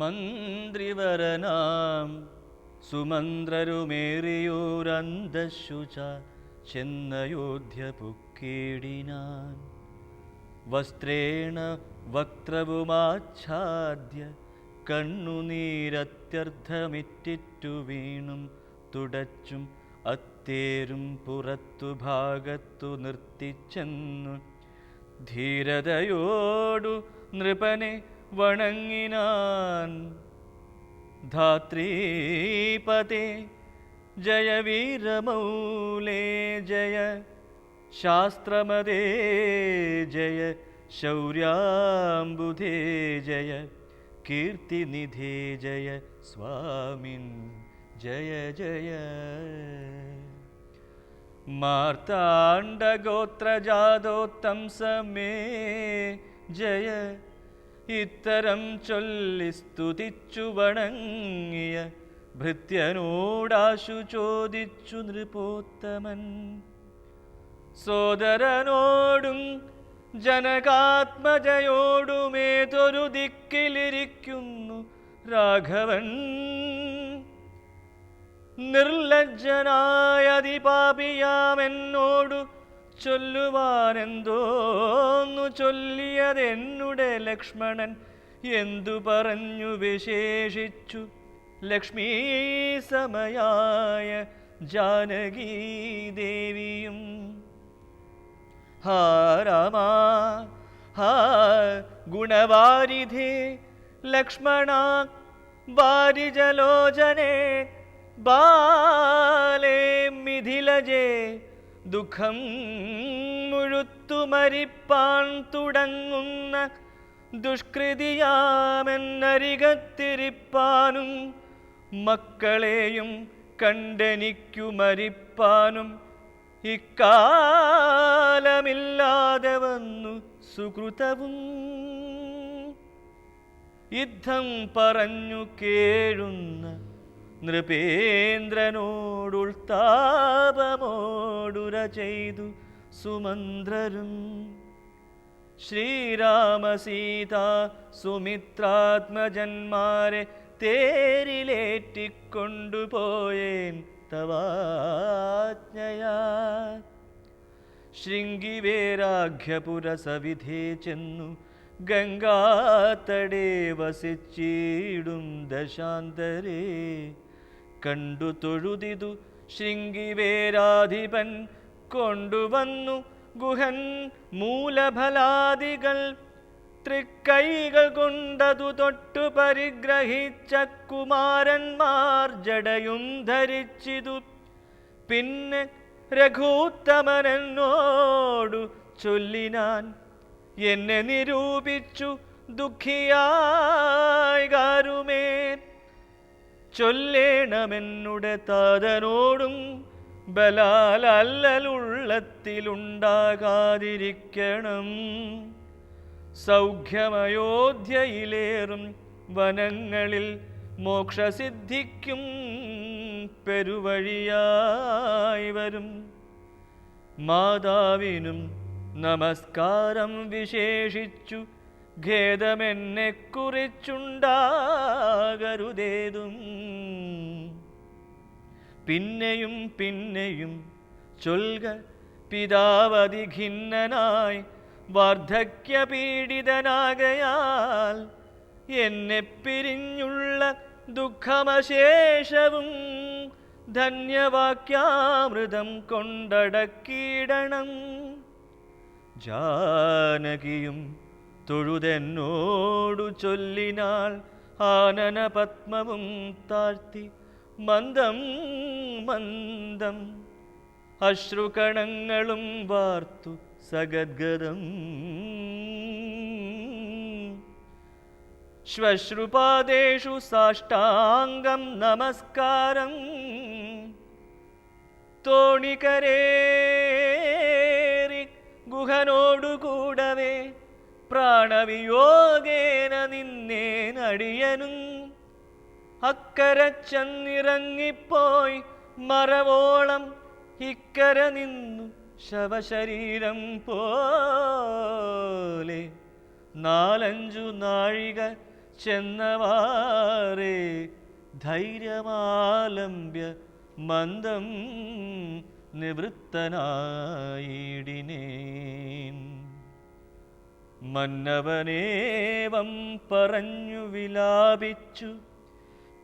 മന്ത്രിവരനാം. സുമന്ത്രരുമേറിയൂരന്തശുച ചെന്നയോധ്യ പുക്കേടിനാൻ വസ്ത്രേണ വക്രവുമാച്ഛാദ്യ കണ്ണുനീരത്യർത്ഥമിറ്റിറ്റു വീണും തുടച്ചും അത്തേരും പുറത്തു ഭാഗത്തു നിർത്തിച്ചെന്നു ധീരതയോടു നൃപനെ വണങ്ങിനാൻ ധാത്രീപതേ ജയ വീരമൗലേ ജയ ശാസ്ത്രമതേ ജയ ശൗര്യാംബുധേ ജയ കീർത്തിനിധേ ജയ സ്വാമിൻ ജയ ജയ മാർത്താണ്ഡഗോത്രജാതോത്തം സമേ ജയ ഇത്തരം ചൊല്ലി സ്തുതിച്ചു വണങ്ങിയ ഭൃത്യനോടാശു ചോദിച്ചു നൃപോത്തമൻ. സോദരനോടും ജനകാത്മജയോടുമേതൊരു ദിക്കിലിരിക്കുന്നു രാഘവൻ. നിർലജ്ജനായതിപാപിയാമെന്നോടു ചൊല്ലുവാനെന്തോന്നു ചൊല്ലിയതെന്നുടെ ലക്ഷ്മണൻ എന്തു പറഞ്ഞു വിശേഷിച്ചു? ലക്ഷ്മീ സമയായ ജാനകീ ദേവിയും. ഹാ രാമാ ഹാ ഗുണവാരിധേ ലക്ഷ്മണ വാരിജലോചനെ ബാലേ മിഥിലജേ. ദുഃഖം മുഴുത്തുമരിപ്പാൻ തുടങ്ങുന്ന ദുഷ്കൃതിയാമെന്നരികത്തിരിപ്പാനും മക്കളെയും കണ്ടെനിക്കു മരിപ്പാനും ഇക്കാലമില്ലാതെ വന്നു സുകൃതവും യുദ്ധം പറഞ്ഞു കേഴുന്ന നൃപേന്ദ്രനോടുൾത്താപമോടുര ചെയ്തു സുമന്ത്രരും. ശ്രീരാമസീത സുമിത്രാത്മജന്മാരെ തേരിലേറ്റിക്കൊണ്ടുപോയേൻ തവാജ്ഞയാ. ശൃംഗിവേരാഘ്യപുരസവിധേ ചെന്നു ഗംഗാതടേ വസിച്ചീടും ദശാന്തരേ. കണ്ടു തൊഴുതിതു ശൃംഗിവേരാധിപൻ കൊണ്ടുവന്നു ഗുഹൻ മൂലഫലാദികൾ. തൃക്കൈകൾ കൊണ്ടതു തൊട്ടു പരിഗ്രഹിച്ച കുമാരന്മാർ ജടയും ധരിച്ചിതു. പിന്നെ രഘൂത്തമനോടു ചൊല്ലിനാൻ എന്നെ നിരൂപിച്ചു ദുഃഖിയായി കാരുമേ ചൊല്ലേണമെന്നുടെ താതനോടും ബലാൽ അല്ലലുള്ളത്തിലുണ്ടാകാതിരിക്കണം സൗഖ്യമയോധ്യയിലേറും വനങ്ങളിൽ മോക്ഷസിദ്ധിക്കും പെരുവഴിയായി വരും. മാതാവിനും നമസ്കാരം വിശേഷിച്ചു ഖേദമെന്നെ കുറിച്ചുണ്ടാകരുതേതും. പിന്നെയും പിന്നെയും ചൊൽക പിതാവതി ഖിന്നനായി വാർദ്ധക്യപീഡിതനാകയാൽ എന്നെ പിരിഞ്ഞുള്ള ദുഃഖമശേഷവും ധന്യവാക്യാമൃതം കൊണ്ടടക്കിയിടണം. ജാനകിയും തൊഴുതെന്നോടു ചൊല്ലിനാൾ ആനന പത്മവും താഴ്ത്തി മന്ദം മന്ദം. അശ്രുകണങ്ങളും വാർത്തു സഗദ്ഗതം. ശ്വശ്രുപാദേഷു സാഷ്ടാംഗം നമസ്കാരം. തോണിക്കരേറി ഗുഹനോടുകൂടവേ പ്രാണവിയോഗേന നിന്നേനടിയനും അക്കര ചെന്നിറങ്ങിപ്പോയി മറവോളം ഇക്കര നിന്നു ശവശരീരം പോലെ. നാലഞ്ചു നാഴിക ചെന്നവാറേ ധൈര്യമാലംബ്യ മന്ദം നിവൃത്തനായിടിനേൻ. മന്നവനേവം പറഞ്ഞു വിലാപിച്ചു.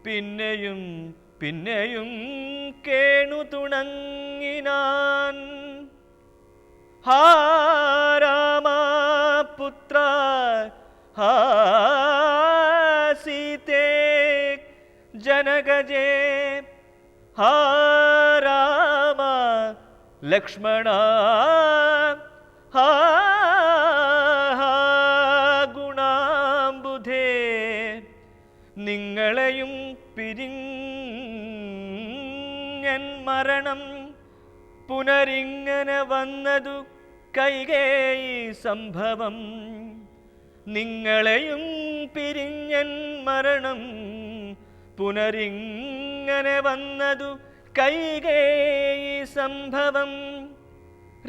പിന്നെയും പിന്നെയും കേണു തുണങ്ങിനാൻ. ഹാ രാമപുത്ര ഹാ സീതേ ജനകജേ. ഹാ രാമ ലക്ഷ്മണ ഹാ നിങ്ങളെയും പിരിഞ്ഞൻ മരണം പുനരിങ്ങനെ വന്നതു കൈകേയി സംഭവം. നിങ്ങളെയും പിരിഞ്ഞൻ മരണം പുനരിങ്ങനെ വന്നതു കൈകേയി സംഭവം.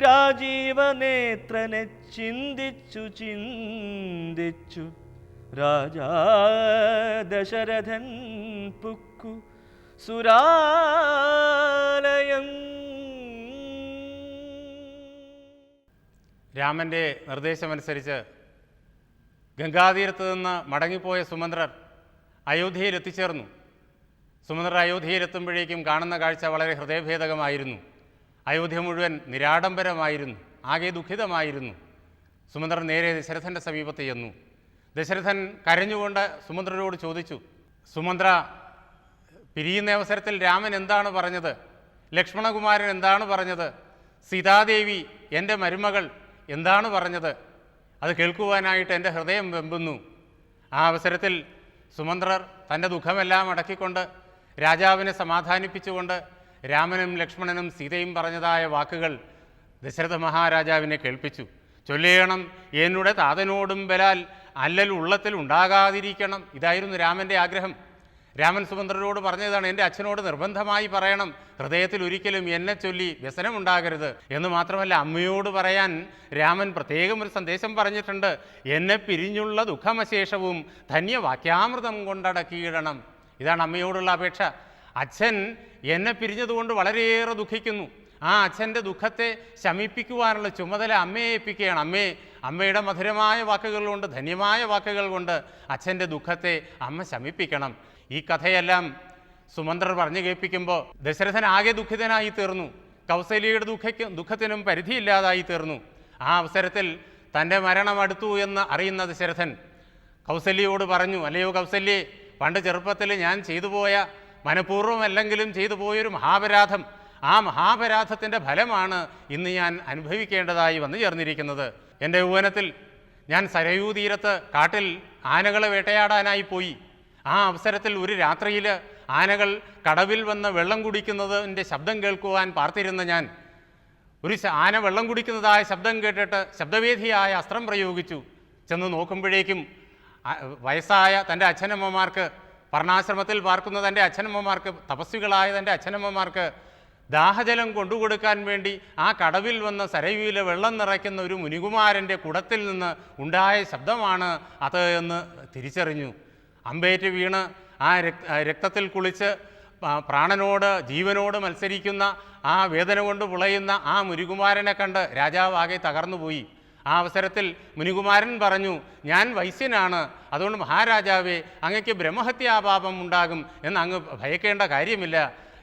രാജീവനേത്രനെ ചിന്തിച്ചു ചിന്തിച്ചു രാജാ പുക്കു സുരാലയം. രാമന്റെ നിർദ്ദേശമനുസരിച്ച് ഗംഗാതീരത്ത് നിന്ന് മടങ്ങിപ്പോയ സുമന്ത്രർ അയോധ്യയിൽ എത്തിച്ചേർന്നു സുമന്ത്രർ അയോധ്യയിലെത്തുമ്പോഴേക്കും കാണുന്ന കാഴ്ച വളരെ ഹൃദയഭേദകമായിരുന്നു. അയോധ്യ മുഴുവൻ നിരാഡംബരമായിരുന്നു. ആകെ ദുഃഖിതമായിരുന്നു. സുമന്ത്രർ നേരെ ദശരഥന്റെ സമീപത്ത് ചെന്നു. ദശരഥൻ കരഞ്ഞുകൊണ്ട് സുമന്ത്രരോട് ചോദിച്ചു സുമന്ത്ര പിരിയുന്ന അവസരത്തിൽ രാമൻ എന്താണ് പറഞ്ഞത്? ലക്ഷ്മണകുമാരൻ എന്താണ് പറഞ്ഞത്? സീതാദേവി എന്റെ മരുമകൾ എന്താണ് പറഞ്ഞത്? അത് കേൾക്കുവാനായിട്ട് എന്റെ ഹൃദയം വെമ്പുന്നു. ആ അവസരത്തിൽ സുമന്ത്രർ തന്റെ ദുഃഖമെല്ലാം അടക്കിക്കൊണ്ട് രാജാവിനെ സമാധാനിപ്പിച്ചുകൊണ്ട് രാമനും ലക്ഷ്മണനും സീതയും പറഞ്ഞതായ വാക്കുകൾ ദശരഥ മഹാരാജാവിനെ കേൾപ്പിച്ചു. ചൊല്ലേണം എന്നുടെ താതനോടും ബലാൽ അല്ലൽ ഉള്ളത്തിൽ ഉണ്ടാകാതിരിക്കണം. ഇതായിരുന്നു രാമന്റെ ആഗ്രഹം. രാമൻ സുമന്ദ്രരോട് പറഞ്ഞതാണ് എന്റെ അച്ഛനോട് നിർബന്ധമായി പറയണം. ഹൃദയത്തിൽ ഒരിക്കലും എന്നെ ചൊല്ലി വ്യസനമുണ്ടാകരുത് എന്ന് മാത്രമല്ല അമ്മയോട് പറയാൻ രാമൻ പ്രത്യേകം ഒരു സന്ദേശം പറഞ്ഞിട്ടുണ്ട്. എന്നെ പിരിഞ്ഞുള്ള ദുഃഖമശേഷവും ധന്യവാക്യാമൃതം കൊണ്ടടക്കിയിടണം. ഇതാണ് അമ്മയോടുള്ള അപേക്ഷ. അച്ഛൻ എന്നെ പിരിഞ്ഞതുകൊണ്ട് വളരെയേറെ ദുഃഖിക്കുന്നു. ആ അച്ഛന്റെ ദുഃഖത്തെ ശമിപ്പിക്കുവാനുള്ള ചുമതല അമ്മയെ ഏൽപ്പിക്കുകയാണ്. അമ്മേ അമ്മയുടെ മധുരമായ വാക്കുകൾ കൊണ്ട് ധന്യമായ വാക്കുകൾ കൊണ്ട് അച്ഛന്റെ ദുഃഖത്തെ അമ്മ ശമിപ്പിക്കണം. ഈ കഥയെല്ലാം സുമന്ത്രർ പറഞ്ഞു കേൾപ്പിക്കുമ്പോൾ ദശരഥൻ ആകെ ദുഃഖിതനായി തീർന്നു. കൗസല്യയുടെ ദുഃഖയ്ക്ക് ദുഃഖത്തിനും പരിധിയില്ലാതായി തീർന്നു. ആ അവസരത്തിൽ തന്റെ മരണം അടുത്തു എന്ന് അറിയുന്ന ദശരഥൻ കൗസല്യയോട് പറഞ്ഞു അല്ലയോ കൗസല്യേ പണ്ട് ചെറുപ്പത്തിൽ ഞാൻ ചെയ്തു പോയ മനഃപൂർവമല്ലെങ്കിലും ചെയ്തു പോയൊരു മഹാപരാധം. ആ മഹാപരാധത്തിന്റെ ഫലമാണ് ഇന്ന് ഞാൻ അനുഭവിക്കേണ്ടതായി വന്നു ചേർന്നിരിക്കുന്നത്. എന്റെ യൗവനത്തിൽ ഞാൻ സരയൂ തീരത്ത് കാട്ടിൽ ആനകളെ വേട്ടയാടാനായി പോയി. ആ അവസരത്തിൽ ഒരു രാത്രിയിൽ ആനകൾ കടവിൽ വന്ന് വെള്ളം കുടിക്കുന്നതിന്റെ ശബ്ദം കേൾക്കുവാൻ പാർത്തിരുന്ന ഞാൻ ഒരു ആന വെള്ളം കുടിക്കുന്നതായ ശബ്ദം കേട്ടിട്ട് ശബ്ദവേദിയായ അസ്ത്രം പ്രയോഗിച്ചു. ചെന്ന് നോക്കുമ്പോഴേക്കും വയസ്സായ തന്റെ അച്ഛനമ്മമാർക്ക് പർണാശ്രമത്തിൽ പാർക്കുന്ന തന്റെ അച്ഛനമ്മമാർക്ക് തപസ്വികളായ തന്റെ അച്ഛനമ്മമാർക്ക് ദാഹജലം കൊണ്ടുകൊടുക്കാൻ വേണ്ടി ആ കടവിൽ വന്ന സരയുവിലെ വെള്ളം നിറയ്ക്കുന്ന ഒരു മുനികുമാരന്റെ കുടത്തിൽ നിന്ന് ഉണ്ടായ ശബ്ദമാണ് അത് എന്ന് തിരിച്ചറിഞ്ഞു. അമ്പേറ്റ് വീണ് ആ രക്തത്തിൽ കുളിച്ച് പ്രാണനോട് ജീവനോട് മത്സരിക്കുന്ന ആ വേദന കൊണ്ട് പുളയുന്ന ആ മുനികുമാരനെ കണ്ട് രാജാവ് ആകെ തകർന്നുപോയി. ആ അവസരത്തിൽ മുനികുമാരൻ പറഞ്ഞു ഞാൻ വൈശ്യനാണ്. അതുകൊണ്ട് മഹാരാജാവേ അങ്ങയ്ക്ക് ബ്രഹ്മഹത്യാപാപം ഉണ്ടാകും എന്ന് അങ്ങ് ഭയക്കേണ്ട കാര്യമില്ല.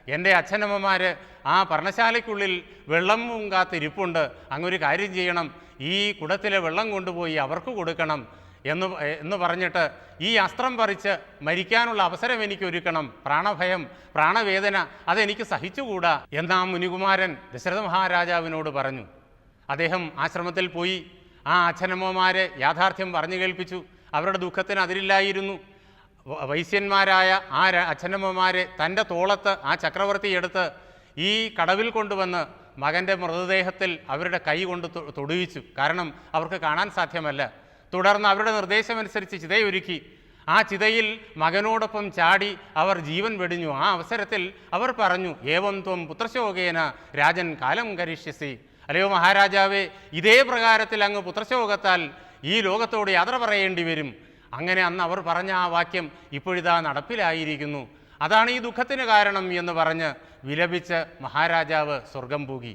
എന്റെ അച്ഛനമ്മമാർ ആ പർണശാലയ്ക്കുള്ളിൽ വെള്ളം കാത്തിരിപ്പുണ്ട് അങ്ങൊരു കാര്യം ചെയ്യണം. ഈ കുടത്തിലെ വെള്ളം കൊണ്ടുപോയി അവർക്ക് കൊടുക്കണം എന്ന് എന്ന് പറഞ്ഞിട്ട് ഈ അസ്ത്രം പറിച്ച് മരിക്കാനുള്ള അവസരം എനിക്ക് ഒരുക്കണം പ്രാണഭയം പ്രാണവേദന അതെനിക്ക് സഹിച്ചുകൂടാ എന്ന് ആ മുനികുമാരൻ ദശരഥ മഹാരാജാവിനോട് പറഞ്ഞു. അദ്ദേഹം ആശ്രമത്തിൽ പോയി. ആ അച്ഛനമ്മമാരെ യാഥാർത്ഥ്യം പറഞ്ഞു കേൾപ്പിച്ചു. അവരുടെ ദുഃഖത്തിന് അതിരില്ലായിരുന്നു. വൈശ്യന്മാരായ ആ അച്ഛനമ്മമാരെ തന്റെ തോളത്ത് ആ ചക്രവർത്തി എടുത്ത് ഈ കടവിൽ കൊണ്ടുവന്ന് മകന്റെ മൃതദേഹത്തിൽ അവരുടെ കൈ കൊണ്ട് തൊടുവിച്ചു. കാരണം അവർക്ക് കാണാൻ സാധ്യമല്ല. തുടർന്ന് അവരുടെ നിർദ്ദേശമനുസരിച്ച് ചിതയൊരുക്കി. ആ ചിതയിൽ മകനോടൊപ്പം ചാടി അവർ ജീവൻ വെടിഞ്ഞു. ആ അവസരത്തിൽ അവർ പറഞ്ഞു ഏവം ത്വം പുത്രശോകേന രാജൻ കാലം കരിഷ്യസി. അല്ലയോ മഹാരാജാവേ ഇതേ പ്രകാരത്തിൽ അങ്ങ് പുത്രശോകത്താൽ ഈ ലോകത്തോട് യാത്ര പറയേണ്ടി വരും. അങ്ങനെ അന്ന് അവർ പറഞ്ഞ ആ വാക്യം ഇപ്പോഴിതാ നടപ്പിലായിരിക്കുന്നു. അതാണ് ഈ ദുഃഖത്തിന് കാരണം എന്ന് പറഞ്ഞ് വിലപിച്ച് മഹാരാജാവ് സ്വർഗം പൂകി.